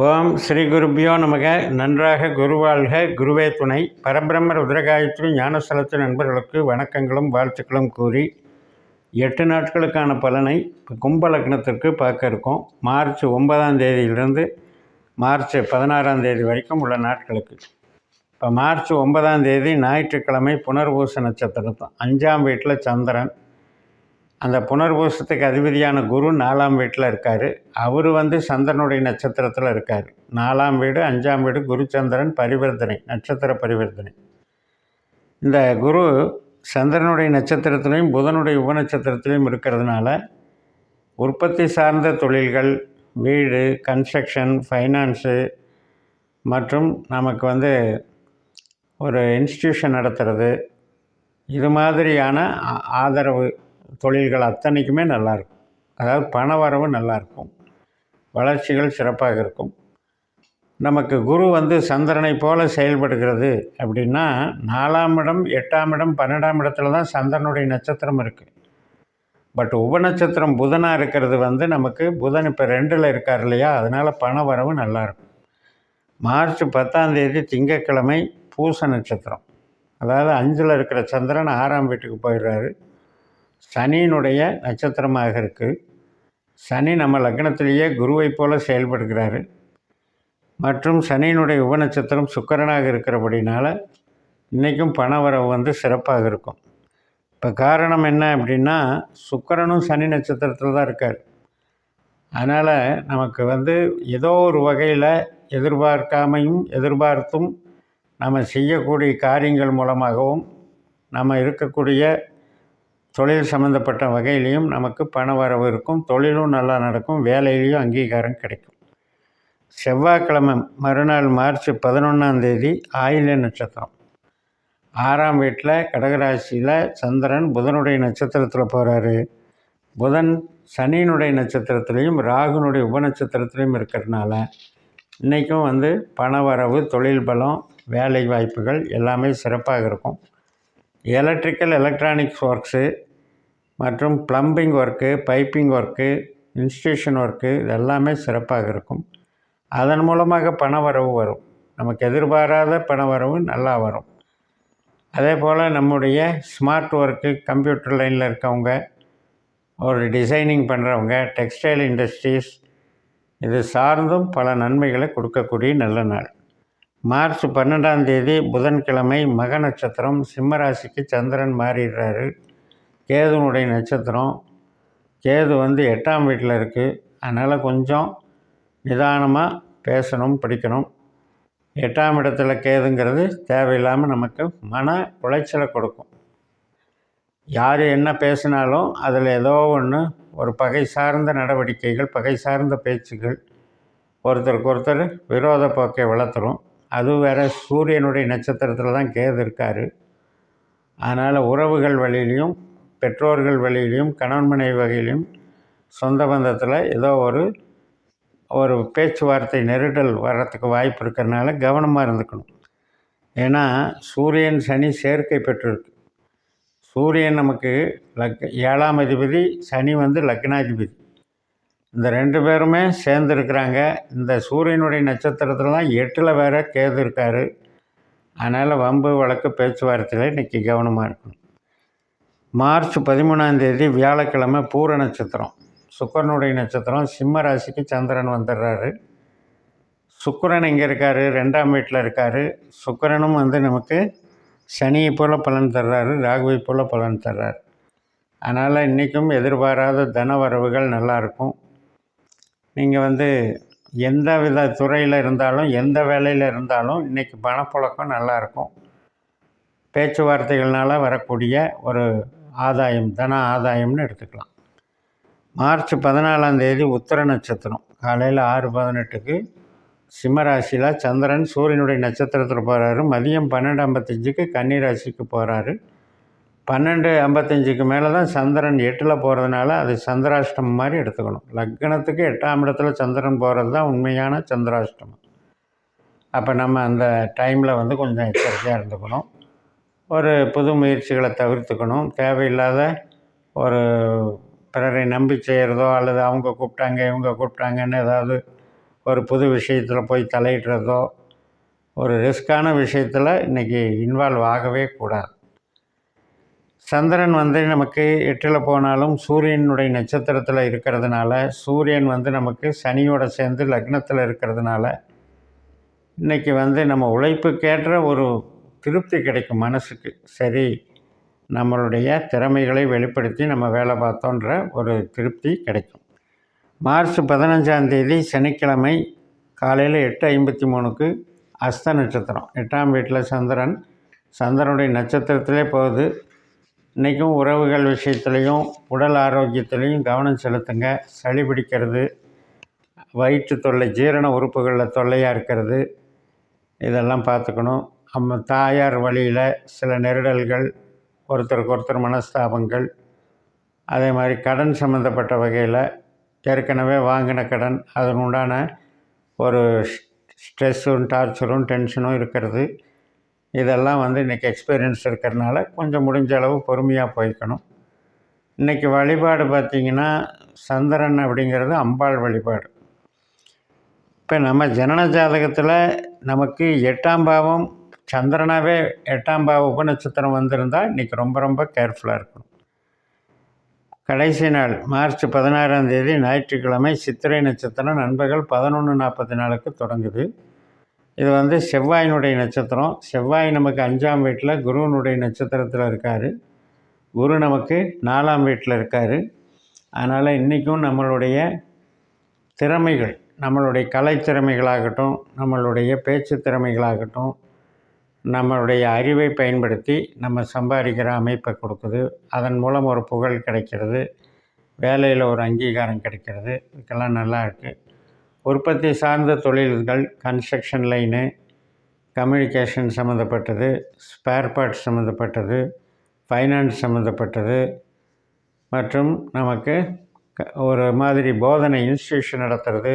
ஓம் ஸ்ரீ குருப்பியோ நமக. நன்றாக குருவாழ்க. குருவே துணை. பரபிரம்ம ருத்ரகாயத்ரி ஞானஸ்தலத்து நண்பர்களுக்கு வணக்கங்களும் வாழ்த்துக்களும் கூறி எட்டு நாட்களுக்கான பலனை இப்போ கும்ப லக்னத்திற்கு பார்க்க இருக்கோம். மார்ச் ஒன்பதாம் தேதியிலிருந்து மார்ச் பதினாறாம் தேதி வரைக்கும் உள்ள நாட்களுக்கு. இப்போ மார்ச் ஒன்பதாம் தேதி ஞாயிற்றுக்கிழமை புனர்பூச நட்சத்திரம் அஞ்சாம் வீட்டில் சந்திரன். அந்த புனர்பூசத்துக்கு அதிபதியான குரு நாலாம் வீட்டில் இருக்கார். அவர் வந்து சந்திரனுடைய நட்சத்திரத்தில் இருக்கார். நாலாம் வீடு அஞ்சாம் வீடு குரு சந்திரன் பரிவர்த்தனை நட்சத்திர பரிவர்த்தனை. இந்த குரு சந்திரனுடைய நட்சத்திரத்திலையும் புதனுடைய உபநட்சத்திரத்திலையும் இருக்கிறதுனால உற்பத்தி சார்ந்த தொழில்கள் வீடு கன்ஸ்ட்ரக்ஷன் ஃபைனான்ஸு மற்றும் நமக்கு வந்து ஒரு இன்ஸ்டியூஷன் நடத்துகிறது இது மாதிரியான ஆதரவு தொழில்கள் அத்தனைக்குமே நல்லாயிருக்கும். அதாவது பண வரவு நல்லாயிருக்கும். வளர்ச்சிகள் சிறப்பாக இருக்கும். நமக்கு குரு வந்து சந்திரனை போல செயல்படுகிறது அப்படின்னா நாலாம் இடம் எட்டாம் இடம் பன்னெண்டாம் இடத்துல தான் சந்திரனுடைய நட்சத்திரம் இருக்குது பட் உபநட்சத்திரம் புதனாக இருக்கிறது வந்து நமக்கு புதன் இப்போ ரெண்டில் இருக்கார் இல்லையா? அதனால் பண வரவு நல்லாயிருக்கும். மார்ச் பத்தாந்தேதி திங்கட்கிழமை பூச நட்சத்திரம். அதாவது அஞ்சில் இருக்கிற சந்திரன் ஆறாம் வீட்டுக்கு போயிடுறாரு. சனியினுடைய நட்சத்திரமாக இருக்குது சனி நம்ம லக்னத்திலேயே குருவைப் போல செயல்படுகிறாரு. மற்றும் சனியினுடைய உபநட்சத்திரம் சுக்கரனாக இருக்கிறபடினால இன்றைக்கும் பணவரவு வந்து சிறப்பாக இருக்கும். இப்போ காரணம் என்ன அப்படின்னா சுக்கரனும் சனி நட்சத்திரத்தில் தான் இருக்கார். அதனால் நமக்கு வந்து ஏதோ ஒரு வகையில் எதிர்பார்க்காமையும் எதிர்பார்த்தும் நம்ம செய்யக்கூடிய காரியங்கள் மூலமாகவும் நம்ம இருக்கக்கூடிய தொழில் சம்மந்தப்பட்ட வகையிலையும் நமக்கு பண வரவு இருக்கும். தொழிலும் நல்லா நடக்கும். வேலையிலையும் அங்கீகாரம் கிடைக்கும். செவ்வாய்க்கிழமை மறுநாள் மார்ச் பதினொன்றாந்தேதி ஆயில நட்சத்திரம். ஆறாம் வீட்டில் கடகராசியில் சந்திரன் புதனுடைய நட்சத்திரத்தில் போகிறாரு புதன் சனியினுடைய நட்சத்திரத்துலேயும் ராகுனுடைய உபநட்சத்திரத்துலேயும் இருக்கிறதுனால இன்றைக்கும் வந்து பண வரவு தொழில் பலம் வேலை வாய்ப்புகள் எல்லாமே சிறப்பாக இருக்கும். எலக்ட்ரிக்கல் எலக்ட்ரானிக்ஸ் ஒர்க்ஸு மற்றும் plumbing work piping work institution work இது எல்லாமே சிறப்பாக இருக்கும். அதன் மூலமாக பண வரவு வரும். நமக்கு எதிர்பாராத பண வரவு நல்லா வரும். அதே போல் நம்முடைய ஸ்மார்ட் ஒர்க்கு கம்ப்யூட்டர் லைனில் இருக்கவங்க ஒரு டிசைனிங் பண்ணுறவங்க டெக்ஸ்டைல் இண்டஸ்ட்ரீஸ் இது சார்ந்தும் பல நன்மைகளை கொடுக்கக்கூடிய நல்ல நாள். மார்ச் பன்னெண்டாம் தேதி புதன்கிழமை மக நட்சத்திரம் சிம்மராசிக்கு சந்திரன் மாறிடுறாரு. கேதுனுடைய நட்சத்திரம். கேது வந்து எட்டாம் வீட்டில் இருக்குது அதனால் கொஞ்சம் நிதானமாக பேசணும் படிக்கணும். எட்டாம் இடத்துல கேதுங்கிறது தேவையில்லாமல் நமக்கு மன உளைச்சலை கொடுக்கும். யார் என்ன பேசினாலும் அதில் ஏதோ ஒன்று ஒரு பகை சார்ந்த நடவடிக்கைகள் பகை சார்ந்த பேச்சுகள் ஒருத்தருக்கு ஒருத்தர் விரோத போக்கை வளர்த்துரும். அது வேறு சூரியனுடைய நட்சத்திரத்தில் தான் கேது இருக்கார். அதனால் உறவுகள் வழியிலையும் பெற்றோர்கள் வழியிலையும் கணவன் மனைவி வகையிலையும் சொந்த பந்தத்தில் ஏதோ ஒரு ஒரு பேச்சுவார்த்தை நெருடல் வர்றதுக்கு வாய்ப்பு இருக்கிறனால கவனமாக இருந்துக்கணும். ஏன்னா சூரியன் சனி சேர்க்கை பெற்றிருக்கு. சூரியன் நமக்கு லக் ஏழாம் அதிபதி சனி வந்து லக்னாதிபதி. இந்த ரெண்டு பேருமே சேர்ந்துருக்குறாங்க. இந்த சூரியனுடைய நட்சத்திரத்தில் தான் எட்டில் வேற கேது இருக்கார். அதனால் வம்பு வழக்கு பேச்சுவார்த்தையில் இன்றைக்கி கவனமாக இருக்கணும். மார்ச் பதிமூணாந்தேதி வியாழக்கிழமை பூர நட்சத்திரம். சுக்கரனுடைய நட்சத்திரம் சிம்ம ராசிக்கு சந்திரன் வந்துடுறாரு. சுக்கரன் எங்கே இருக்கார்? ரெண்டாம் வீட்டில் இருக்கார். சுக்கரனும் வந்து நமக்கு சனியை போல் பலன் தர்றாரு. ராகுவை போல் பலன் தர்றாரு. அதனால் இன்றைக்கும் எதிர்பாராத தன வரவுகள் நல்லாயிருக்கும் நீங்கள் வந்து எந்த வித துறையில் இருந்தாலும் எந்த வேலையில் இருந்தாலும் இன்றைக்கி பணப்புழக்கம் நல்லாயிருக்கும். பேச்சுவார்த்தைகள்னால் வரக்கூடிய ஒரு ஆதாயம் தன ஆதாயம்னு எடுத்துக்கலாம். மார்ச் பதினாலாம் தேதி உத்தர நட்சத்திரம். காலையில் ஆறு பதினெட்டுக்கு சிம்மராசியில் சந்திரன் சூரியனுடைய நட்சத்திரத்தில் போகிறாரு மதியம் பன்னெண்டு ஐம்பத்தஞ்சுக்கு கன்னிராசிக்கு போகிறாரு பன்னெண்டு ஐம்பத்தஞ்சுக்கு மேலே தான் சந்திரன் எட்டில் போகிறதுனால அது சந்திராஷ்டமம் மாதிரி எடுத்துக்கணும். லக்னத்துக்கு எட்டாம் இடத்துல சந்திரன் போகிறது தான் உண்மையான சந்திராஷ்டமம். அப்போ நம்ம அந்த டைமில் வந்து கொஞ்சம் எச்சரிக்கையாக இருந்துக்கணும். ஒரு புது முயற்சிகளை தவிர்த்துக்கணும். தேவையில்லாத ஒரு பிறரை நம்பி செய்கிறதோ அல்லது அவங்க கூப்பிட்டாங்க இவங்க கூப்பிட்டாங்கன்னு ஏதாவது ஒரு புது விஷயத்தில் போய் தலையிடுறதோ ஒரு ரிஸ்க்கான விஷயத்தில் இன்றைக்கி இன்வால்வ் ஆகவே கூடாது. சந்திரன் வந்து நமக்கு எட்டில் போனாலும் சூரியனுடைய நட்சத்திரத்தில் இருக்கிறதுனால சூரியன் வந்து நமக்கு சனியோட சேர்ந்து லக்னத்தில் இருக்கிறதுனால இன்றைக்கி வந்து நம்ம உழைப்புக்கேற்ற ஒரு திருப்தி கிடைக்கும் மனசுக்கு. சரி நம்மளுடைய திறமைகளை வெளிப்படுத்தி நம்ம வேலை பார்த்தோன்ற ஒரு திருப்தி கிடைக்கும். மார்ச் பதினஞ்சாம் தேதி சனிக்கிழமை காலையில் எட்டு ஐம்பத்தி மூணுக்கு அஸ்த நட்சத்திரம். எட்டாம் வீட்டில் சந்திரன். சந்திரனுடைய நட்சத்திரத்திலே போகுது. இன்றைக்கும் உறவுகள் விஷயத்துலேயும் உடல் ஆரோக்கியத்துலேயும் கவனம் செலுத்துங்க. சளி பிடிக்கிறது வயிற்று தொல்லை ஜீரண உறுப்புகளில் தொல்லையாக இருக்கிறது இதெல்லாம் பார்த்துக்கணும். நம்ம தாயார் வழியில் சில நெருடல்கள் ஒருத்தருக்கு ஒருத்தர் மனஸ்தாபங்கள் அதே மாதிரி கடன் சம்மந்தப்பட்ட வகையில் ஏற்கனவே வாங்கின கடன் அதனுண்டான ஒரு ஸ்ட்ரெஸ்ஸும் டார்ச்சரும் டென்ஷனும் இருக்கிறது. இதெல்லாம் வந்து இன்றைக்கி எக்ஸ்பீரியன்ஸ் இருக்கிறதுனால கொஞ்சம் முடிஞ்ச அளவு பொறுமையாக போய்க்கணும். இன்றைக்கி வழிபாடு பார்த்திங்கன்னா சந்திரன் அப்படிங்கிறது அம்பாள் வழிபாடு. இப்போ நம்ம ஜனன ஜாதகத்தில் நமக்கு எட்டாம் பாவம் சந்திரனாகவே எட்டாம் பாவ உபநட்சத்திரம் வந்திருந்தால் இன்றைக்கி ரொம்ப ரொம்ப கேர்ஃபுல்லாக இருக்கணும். கடைசி நாள் மார்ச் பதினாறாம் தேதி ஞாயிற்றுக்கிழமை சித்திரை நட்சத்திரம் நண்பர்கள் பதினொன்று நாற்பத்தி நாலுக்கு தொடங்குது. இது வந்து செவ்வாயினுடைய நட்சத்திரம். செவ்வாய் நமக்கு அஞ்சாம் வீட்டில் குருவனுடைய நட்சத்திரத்தில் இருக்கார். குரு நமக்கு நாலாம் வீட்டில் இருக்கார். அதனால் இன்றைக்கும் நம்மளுடைய திறமைகள் நம்மளுடைய கலை திறமைகளாகட்டும் நம்மளுடைய பேச்சு திறமைகளாகட்டும் நம்மளுடைய அறிவை பயன்படுத்தி நம்ம சம்பாதிக்கிற அமைப்பை கொடுக்குது. அதன் மூலம் ஒரு புகழ் கிடைக்கிறது. வேலையில் ஒரு அங்கீகாரம் கிடைக்கிறது. இதுக்கெல்லாம் நல்லா இருக்குது உற்பத்தி சார்ந்த தொழில்கள் கன்ஸ்ட்ரக்ஷன் லைனு கம்யூனிகேஷன் சம்மந்தப்பட்டது ஸ்பேர் பார்ட்ஸ் சம்மந்தப்பட்டது ஃபைனான்ஸ் சம்மந்தப்பட்டது மற்றும் நமக்கு ஒரு மாதிரி போதனை இன்ஸ்டியூஷன் நடத்துறது.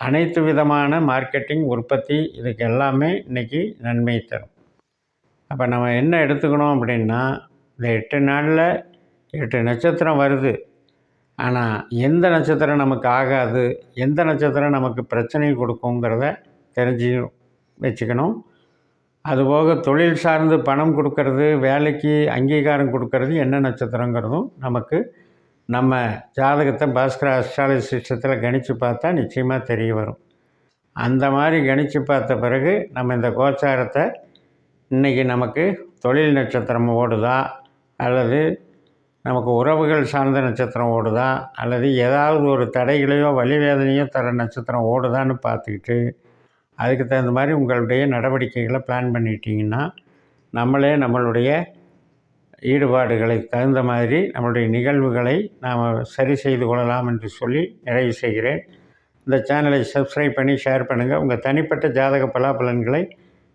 அனைத்து விதமான மார்க்கெட்டிங் உற்பத்தி இதுக்கு எல்லாமே இன்றைக்கி நன்மை தரும். அப்போ நம்ம என்ன எடுத்துக்கணும் அப்படின்னா இந்த எட்டு நாளில் எட்டு நட்சத்திரம் வருது. ஆனால் எந்த நட்சத்திரம் நமக்கு ஆகாது எந்த நட்சத்திரம் நமக்கு பிரச்சனை கொடுக்குங்கிறத தெரிஞ்சு வச்சுக்கணும். அதுபோக தொழில் சார்ந்து பணம் கொடுக்கறது வேலைக்கு அங்கீகாரம் கொடுக்கறது என்ன நட்சத்திரங்கிறதும் நமக்கு நம்ம ஜாதகத்தை பாஸ்கர அஸ்ட்ராலஜி சிஸ்டத்தில் கணித்து பார்த்தா நிச்சயமாக தெரிய வரும். அந்த மாதிரி கணித்து பார்த்த பிறகு நம்ம இந்த கோச்சாரத்தை இன்றைக்கி நமக்கு தொழில் நட்சத்திரம் ஓடுதா அல்லது நமக்கு உறவுகள் சார்ந்த நட்சத்திரம் ஓடுதா? அல்லது ஏதாவது ஒரு தடைகளையோ வழிவேதனையோ தர நட்சத்திரம் ஓடுதான்னு பார்த்துக்கிட்டு அதுக்கு தகுந்த மாதிரி உங்களுடைய நடவடிக்கைகளை பிளான் பண்ணிட்டீங்கன்னா நம்மளே நம்மளுடைய ஈடுபாடுகளை தகுந்த மாதிரி நம்மளுடைய நிகழ்வுகளை நாம் சரி செய்து கொள்ளலாம் என்று சொல்லி நிறைவு செய்கிறேன். இந்த சேனலை சப்ஸ்கிரைப் பண்ணி ஷேர் பண்ணுங்கள் உங்கள் தனிப்பட்ட ஜாதக பலாபலன்களை